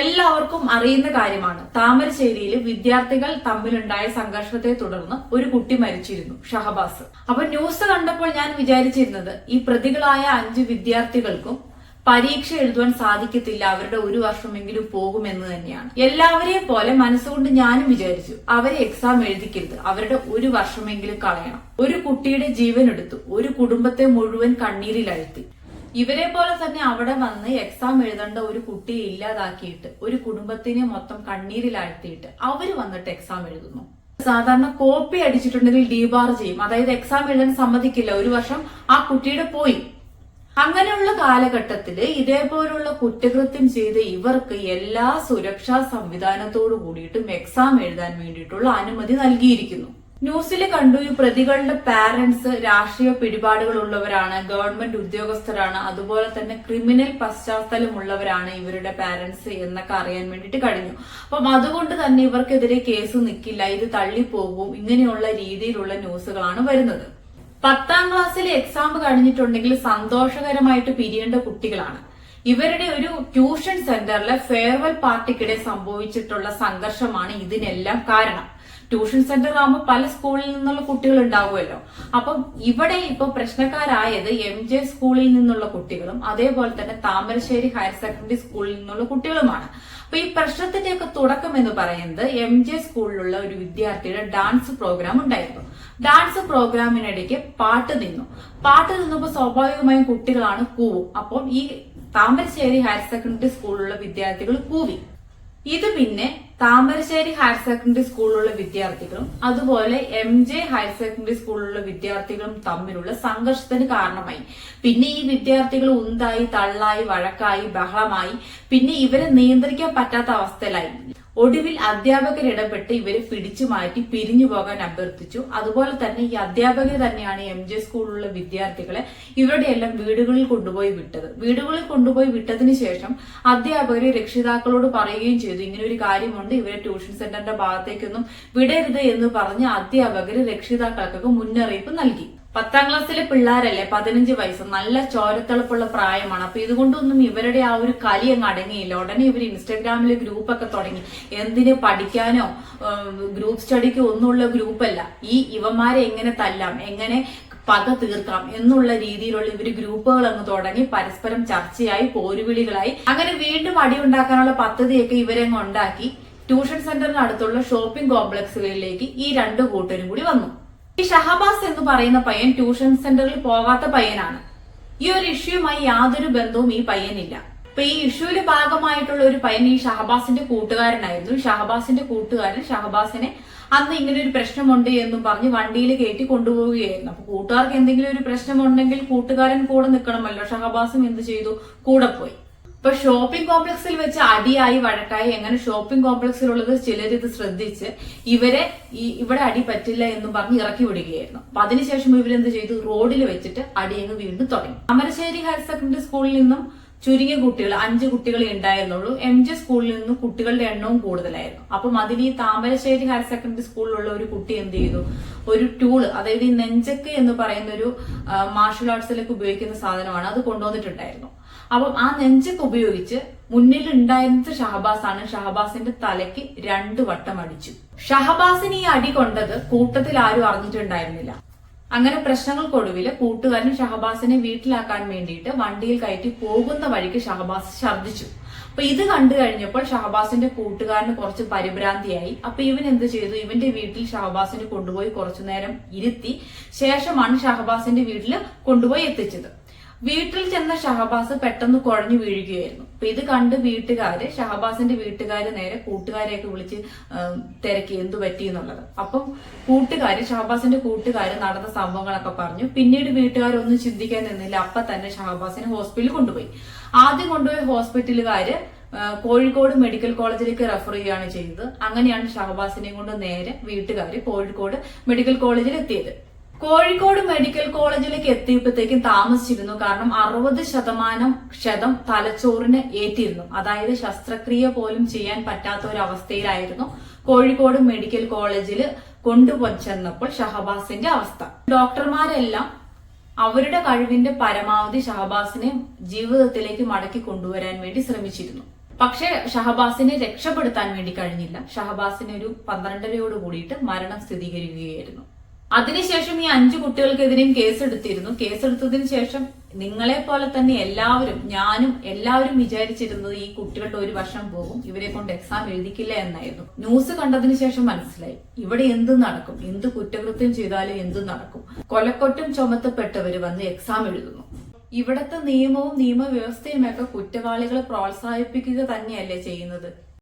എല്ലാവർക്കും അറിയുന്ന കാര്യമാണ്. താമരശ്ശേരിയിൽ വിദ്യാർത്ഥികൾ തമ്മിലുണ്ടായ സംഘർഷത്തെ തുടർന്ന് ഒരു കുട്ടി മരിച്ചിരുന്നു ഷഹബാസ്. അപ്പൊ ന്യൂസ് കണ്ടപ്പോൾ ഞാൻ വിചാരിച്ചിരുന്നത് ഈ പ്രതികളായ അഞ്ച് വിദ്യാർത്ഥികൾക്കും പരീക്ഷ എഴുതുവാൻ സാധിക്കത്തില്ല അവരുടെ ഒരു വർഷമെങ്കിലും പോകുമെന്ന് തന്നെയാണ്. എല്ലാവരെയും പോലെ മനസ്സുകൊണ്ട് ഞാനും വിചാരിച്ചു അവരെ എക്സാം എഴുതിക്കരുത് അവരുടെ ഒരു വർഷമെങ്കിലും കളയണം. ഒരു കുട്ടിയുടെ ജീവൻ എടുത്തു ഒരു കുടുംബത്തെ മുഴുവൻ കണ്ണീരിലഴ്ത്തി. ഇവരെ പോലെ തന്നെ അവിടെ വന്ന് എക്സാം എഴുതേണ്ട ഒരു കുട്ടിയെ ഇല്ലാതാക്കിയിട്ട് ഒരു കുടുംബത്തിനെ മൊത്തം കണ്ണീരിലാഴ്ത്തിയിട്ട് അവർ വന്നിട്ട് എക്സാം എഴുതുന്നു. സാധാരണ കോപ്പി അടിച്ചിട്ടുണ്ടെങ്കിൽ ഡീബാർ ചെയ്യും. അതായത് എക്സാം എഴുതാൻ സമ്മതിക്കില്ല. ഒരു വർഷം ആ കുട്ടിയുടെ പോയി. അങ്ങനെയുള്ള കാലഘട്ടത്തിൽ ഇതേപോലുള്ള കുറ്റകൃത്യം ചെയ്ത് ഇവർക്ക് എല്ലാ സുരക്ഷാ സംവിധാനത്തോടു കൂടിയിട്ടും എക്സാം എഴുതാൻ വേണ്ടിയിട്ടുള്ള അനുമതി നൽകിയിരിക്കുന്നു. ന്യൂസിൽ കണ്ടു ഈ പ്രതികളുടെ പാരന്റ്സ് രാഷ്ട്രീയ പിടിപാടുകളുള്ളവരാണ് ഗവൺമെന്റ് ഉദ്യോഗസ്ഥരാണ് അതുപോലെ തന്നെ ക്രിമിനൽ പശ്ചാത്തലമുള്ളവരാണ് ഇവരുടെ പാരന്റ്സ് എന്നൊക്കെ അറിയാൻ വേണ്ടിയിട്ട് കഴിഞ്ഞു. അപ്പം അതുകൊണ്ട് തന്നെ ഇവർക്കെതിരെ കേസ് നിൽക്കില്ല ഇത് തള്ളിപ്പോകും ഇങ്ങനെയുള്ള രീതിയിലുള്ള ന്യൂസുകളാണ് വരുന്നത്. പത്താം ക്ലാസ്സിലെ എക്സാം കഴിഞ്ഞിട്ടുണ്ടെങ്കിൽ സന്തോഷകരമായിട്ട് പിരിയേണ്ട കുട്ടികളാണ്. ഇവരുടെ ഒരു ട്യൂഷൻ സെന്ററിലെ ഫെയർവെൽ പാർട്ടിക്കിടെ സംഭവിച്ചിട്ടുള്ള സംഘർഷമാണ് ഇതിനെല്ലാം കാരണം. ട്യൂഷൻ സെന്റർ ആകുമ്പോൾ പല സ്കൂളിൽ നിന്നുള്ള കുട്ടികൾ ഉണ്ടാവുമല്ലോ. അപ്പം ഇവിടെ ഇപ്പൊ പ്രശ്നക്കാരായത് എം ജെ സ്കൂളിൽ നിന്നുള്ള കുട്ടികളും അതേപോലെ തന്നെ താമരശ്ശേരി ഹയർ സെക്കൻഡറി സ്കൂളിൽ നിന്നുള്ള കുട്ടികളുമാണ്. അപ്പൊ ഈ പ്രശ്നത്തിന്റെയൊക്കെ തുടക്കം എന്ന് പറയുന്നത് എം ജെ സ്കൂളിലുള്ള ഒരു വിദ്യാർത്ഥിയുടെ ഡാൻസ് പ്രോഗ്രാം ഉണ്ടായിരുന്നു. ഡാൻസ് പ്രോഗ്രാമിനിടയ്ക്ക് പാട്ട് നിന്നു. പാട്ട് നിന്നപ്പോൾ സ്വാഭാവികമായും കുട്ടികളാണ് കൂവും. അപ്പം ഈ താമരശ്ശേരി ഹയർ സെക്കൻഡറി സ്കൂളിലുള്ള വിദ്യാർത്ഥികൾ കൂവി. ഇത് പിന്നെ താമരശ്ശേരി ഹയർ സെക്കൻഡറി സ്കൂളിലുള്ള വിദ്യാർത്ഥികളും അതുപോലെ എം ജെ ഹയർ സെക്കൻഡറി സ്കൂളിലുള്ള വിദ്യാർത്ഥികളും തമ്മിലുള്ള സംഘർഷത്തിന് കാരണമായി. പിന്നെ ഈ വിദ്യാർത്ഥികൾ ഉന്തായി തള്ളായി വഴക്കായി ബഹളമായി പിന്നെ ഇവരെ നിയന്ത്രിക്കാൻ പറ്റാത്ത അവസ്ഥയിലായി. ഒടുവിൽ അധ്യാപകർ ഇടപെട്ട് ഇവരെ പിടിച്ചു മാറ്റി പിരിഞ്ഞു പോകാൻ അഭ്യർത്ഥിച്ചു. അതുപോലെ തന്നെ ഈ അധ്യാപകർ തന്നെയാണ് എം ജെ സ്കൂളിലുള്ള വിദ്യാർത്ഥികളെ ഇവരുടെ എല്ലാം വീടുകളിൽ കൊണ്ടുപോയി വിട്ടത്. വീടുകളിൽ കൊണ്ടുപോയി വിട്ടതിന് ശേഷം അധ്യാപകർ രക്ഷിതാക്കളോട് പറയുകയും ചെയ്തു. ഇങ്ങനെ ഒരു കാര്യമുണ്ട് ഇവരെ ട്യൂഷൻ സെന്ററിന്റെ ഭാഗത്തേക്കൊന്നും വിടരുത് എന്ന് പറഞ്ഞ് അധ്യാപകർ രക്ഷിതാക്കൾക്കൊക്കെ മുന്നറിയിപ്പ് നൽകി. പത്താം ക്ലാസ്സിലെ പിള്ളേരല്ലേ പതിനഞ്ച് വയസ്സ് നല്ല ചോരത്തിളപ്പുള്ള പ്രായമാണ്. അപ്പൊ ഇതുകൊണ്ടൊന്നും ഇവരുടെ ആ ഒരു കലി അങ്ങ് അടങ്ങിയില്ല. ഉടനെ ഇവർ ഇൻസ്റ്റാഗ്രാമിൽ ഗ്രൂപ്പൊക്കെ തുടങ്ങി. എന്തിന് പഠിക്കാനോ ഗ്രൂപ്പ് സ്റ്റഡിക്കോ ഒന്നുമുള്ള ഗ്രൂപ്പല്ല. ഈ ഇവന്മാരെ എങ്ങനെ തല്ലാം എങ്ങനെ പക തീർക്കാം എന്നുള്ള രീതിയിലുള്ള ഇവർ ഗ്രൂപ്പുകൾ അങ്ങ് തുടങ്ങി പരസ്പരം ചർച്ചയായി പോരുവിളികളായി. അങ്ങനെ വീണ്ടും അടി ഉണ്ടാക്കാനുള്ള പദ്ധതിയൊക്കെ ഇവരങ്ങ് ഉണ്ടാക്കി. ട്യൂഷൻ സെന്ററിനടുത്തുള്ള ഷോപ്പിംഗ് കോംപ്ലക്സുകളിലേക്ക് ഈ രണ്ടു കൂട്ടരും കൂടി വന്നു. ഈ ഷഹബാസ് എന്ന് പറയുന്ന പയ്യൻ ട്യൂഷൻ സെന്ററിൽ പോകാത്ത പയ്യനാണ്. ഈ ഒരു ഇഷ്യൂമായി യാതൊരു ബന്ധവും ഈ പയ്യനില്ല. അപ്പൊ ഈ ഇഷ്യൂൽ ഭാഗമായിട്ടുള്ള ഒരു പയ്യൻ ഈ ഷഹബാസിന്റെ കൂട്ടുകാരനായിരുന്നു. ഷഹബാസിന്റെ കൂട്ടുകാരൻ ഷഹബാസിനെ അന്ന് ഇങ്ങനെ ഒരു പ്രശ്നമുണ്ട് എന്നും പറഞ്ഞ് വണ്ടിയിൽ കയറ്റി കൊണ്ടുപോവുകയായിരുന്നു. അപ്പൊ കൂട്ടുകാർക്ക് എന്തെങ്കിലും ഒരു പ്രശ്നമുണ്ടെങ്കിൽ കൂട്ടുകാരൻ കൂടെ നിൽക്കണമല്ലോ ഷഹബാസും എന്ത് ചെയ്തു? കൂടെ പോയി. ഇപ്പൊ ഷോപ്പിംഗ് കോംപ്ലക്സിൽ വെച്ച് അടിയായി വഴക്കായി എങ്ങനെ ഷോപ്പിംഗ് കോംപ്ലക്സിലുള്ളത് ചിലർ ഇത് ശ്രദ്ധിച്ച് ഇവരെ ഈ ഇവിടെ അടി പറ്റില്ല എന്ന് പറഞ്ഞ് ഇറക്കി വിടുകയായിരുന്നു. അപ്പൊ അതിനുശേഷം ഇവരെന്ത് ചെയ്തു? റോഡിൽ വെച്ചിട്ട് അടിയങ്ങ് വീണ്ടും തുടങ്ങി. അമരശ്ശേരി ഹയർ സെക്കൻഡറി സ്കൂളിൽ നിന്നും ചുരുങ്ങിയ കുട്ടികൾ അഞ്ച് കുട്ടികളെ ഉണ്ടായിരുന്നുള്ളൂ. എം ജെ സ്കൂളിൽ നിന്നും കുട്ടികളുടെ എണ്ണവും കൂടുതലായിരുന്നു. അപ്പം അതിൽ ഈ താമരശ്ശേരി ഹയർ സെക്കൻഡറി സ്കൂളിലുള്ള ഒരു കുട്ടി എന്ത് ചെയ്തു? ഒരു ടൂൾ അതായത് ഈ നെഞ്ചക്ക് എന്ന് പറയുന്ന ഒരു മാർഷൽ ആർട്സിലേക്ക് ഉപയോഗിക്കുന്ന സാധനമാണ് അത് കൊണ്ടുവന്നിട്ടുണ്ടായിരുന്നു. അപ്പം ആ നെഞ്ചൊക്കെ ഉപയോഗിച്ച് മുന്നിൽ ഉണ്ടായിരുന്നത് ഷഹബാസാണ്. ഷഹബാസിന്റെ തലയ്ക്ക് രണ്ട് വട്ടം അടിച്ചു. ഷഹബാസിന് ഈ അടി കൊണ്ടത് കൂട്ടത്തിൽ ആരും അറിഞ്ഞിട്ടുണ്ടായിരുന്നില്ല. അങ്ങനെ പ്രശ്നങ്ങൾക്കൊടുവിൽ കൂട്ടുകാരൻ ഷഹബാസിനെ വീട്ടിലാക്കാൻ വേണ്ടിയിട്ട് വണ്ടിയിൽ കയറ്റി പോകുന്ന വഴിക്ക് ഷഹബാസ് ഛർദ്ദിച്ചു. അപ്പൊ ഇത് കണ്ടു കഴിഞ്ഞപ്പോൾ ഷഹബാസിന്റെ കൂട്ടുകാരന് കുറച്ച് പരിഭ്രാന്തിയായി. അപ്പൊ ഇവൻ എന്ത് ചെയ്തു? ഇവന്റെ വീട്ടിൽ ഷഹബാസിനെ കൊണ്ടുപോയി കുറച്ചു നേരം ഇരുത്തി ശേഷമാണ് ഷഹബാസിന്റെ വീട്ടിൽ കൊണ്ടുപോയി എത്തിച്ചത്. വീട്ടിൽ ചെന്ന ഷഹബാസ് പെട്ടെന്ന് കുഴഞ്ഞു വീഴുകയായിരുന്നു. അപ്പൊ ഇത് കണ്ട് വീട്ടുകാര് ഷഹബാസിന്റെ വീട്ടുകാര് നേരെ കൂട്ടുകാരെയൊക്കെ വിളിച്ച് തിരക്കി എന്തു പറ്റി എന്നുള്ളത്. അപ്പം കൂട്ടുകാര് ഷഹബാസിന്റെ കൂട്ടുകാര് നടന്ന സംഭവങ്ങളൊക്കെ പറഞ്ഞു. പിന്നീട് വീട്ടുകാരൊന്നും ചിന്തിക്കാൻ നിന്നില്ല. അപ്പൊ തന്നെ ഷഹബാസിനെ ഹോസ്പിറ്റലിൽ കൊണ്ടുപോയി. ആദ്യം കൊണ്ടുപോയ ഹോസ്പിറ്റലുകാര് കോഴിക്കോട് മെഡിക്കൽ കോളേജിലേക്ക് റെഫർ ചെയ്യുകയാണ് ചെയ്തത്. അങ്ങനെയാണ് ഷഹബാസിനെയും കൊണ്ട് നേരെ വീട്ടുകാര് കോഴിക്കോട് മെഡിക്കൽ കോളേജിൽ എത്തിയത് കോഴിക്കോട് മെഡിക്കൽ കോളേജിലേക്ക് എത്തിയപ്പോഴത്തേക്കും താമസിച്ചിരുന്നു. കാരണം അറുപത് ശതമാനം ക്ഷതം തലച്ചോറിന് ഏറ്റിരുന്നു. അതായത് ശസ്ത്രക്രിയ പോലും ചെയ്യാൻ പറ്റാത്ത ഒരു അവസ്ഥയിലായിരുന്നു കോഴിക്കോട് മെഡിക്കൽ കോളേജിൽ കൊണ്ടുപോച്ചെന്നപ്പോൾ ഷഹബാസിന്റെ അവസ്ഥ. ഡോക്ടർമാരെല്ലാം അവരുടെ കഴിവിന്റെ പരമാവധി ഷഹബാസിനെ ജീവിതത്തിലേക്ക് മടക്കി കൊണ്ടുവരാൻ വേണ്ടി ശ്രമിച്ചിരുന്നു. പക്ഷേ ഷഹബാസിനെ രക്ഷപ്പെടുത്താൻ വേണ്ടി കഴിഞ്ഞില്ല. ഷഹബാസിന് ഒരു പന്ത്രണ്ടരയോട് കൂടിയിട്ട് മരണം സ്ഥിരീകരിക്കുകയായിരുന്നു. അതിനുശേഷം ഈ അഞ്ചു കുട്ടികൾക്കെതിരെയും കേസെടുത്തിരുന്നു. കേസെടുത്തതിന് ശേഷം നിങ്ങളെ പോലെ തന്നെ എല്ലാവരും ഞാനും എല്ലാവരും വിചാരിച്ചിരുന്നത് ഈ കുട്ടികളുടെ ഒരു വർഷം പോകും. ഇവരെ കൊണ്ട് എക്സാം എഴുതിക്കില്ല എന്നായിരുന്നു. ന്യൂസ് കണ്ടതിന് ശേഷം മനസ്സിലായി. ഇവിടെ എന്ത് നടക്കും? എന്ത് കുറ്റകൃത്യം ചെയ്താലും എന്ത് നടക്കും? കൊലക്കൊറ്റം ചുമത്തപ്പെട്ടവർ വന്ന് എക്സാം എഴുതുന്നു. ഇവിടത്തെ നിയമവും നിയമവ്യവസ്ഥയുമൊക്കെ കുറ്റവാളികളെ പ്രോത്സാഹിപ്പിക്കുക തന്നെയല്ലേ ചെയ്യുന്നത്?